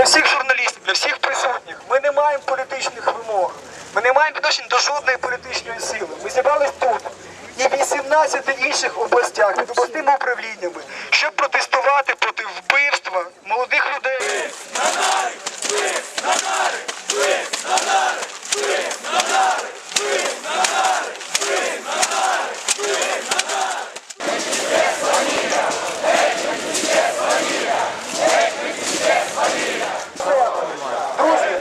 для всіх журналістів, для всіх присутніх. Ми не маємо політичних вимог. Ми не маємо відношень до жодної політичної сили. Ми зібрались тут і в 18 інших областях під обласними управліннями, щоб протестувати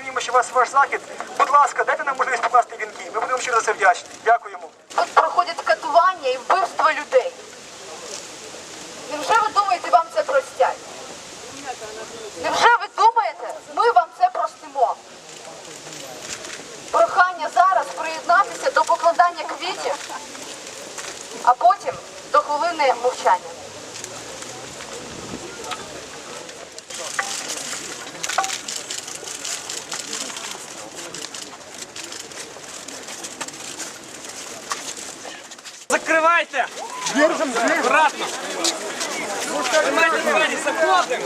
поважаємо. Що вас ваш захід. Будь ласка, дайте нам можливість покласти вінки. Ми будемо щиро за це вдячні. Дякуємо. Тут проходять катування і вбивство людей. Невже ви думаєте, вам це простять? Невже ви думаєте, ми вам це простимо? Прохання зараз приєднатися до покладання квітів, а потім до хвилини мовчання. Закрывайте! Держим, Обратно! Тримайте двери, заходим!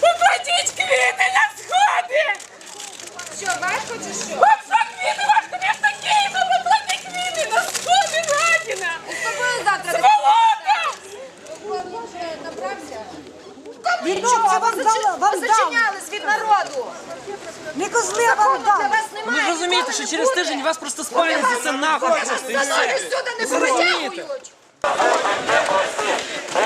Покладіть квіти на сходи! Що, важко чи що? Вам що квіти важко місто Києва? Покладіть квіти на сходи, гадіна! З завтра Сволота! Може, набрався? Вам дала, вам дали. Зачинялись від народу. Не козли вам Для дали. Ви ж розумієте, що через тиждень вас просто спалять звідси нахуй просто і все. сюди не Você, é você, você.